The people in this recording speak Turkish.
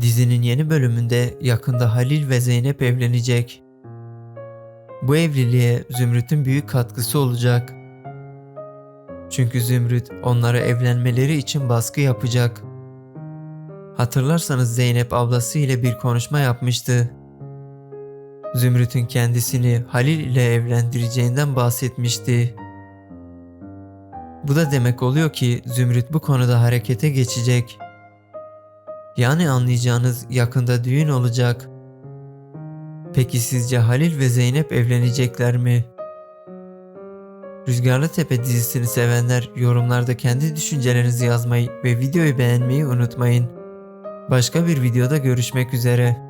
Dizinin yeni bölümünde yakında Halil ve Zeynep evlenecek. Bu evliliğe Zümrüt'ün büyük katkısı olacak. Çünkü Zümrüt onlara evlenmeleri için baskı yapacak. Hatırlarsanız Zeynep ablası ile bir konuşma yapmıştı. Zümrüt'ün kendisini Halil ile evlendireceğinden bahsetmişti. Bu da demek oluyor ki Zümrüt bu konuda harekete geçecek. Yani anlayacağınız yakında düğün olacak. Peki sizce Halil ve Zeynep evlenecekler mi? Rüzgarlı Tepe dizisini sevenler yorumlarda kendi düşüncelerinizi yazmayı ve videoyu beğenmeyi unutmayın. Başka bir videoda görüşmek üzere.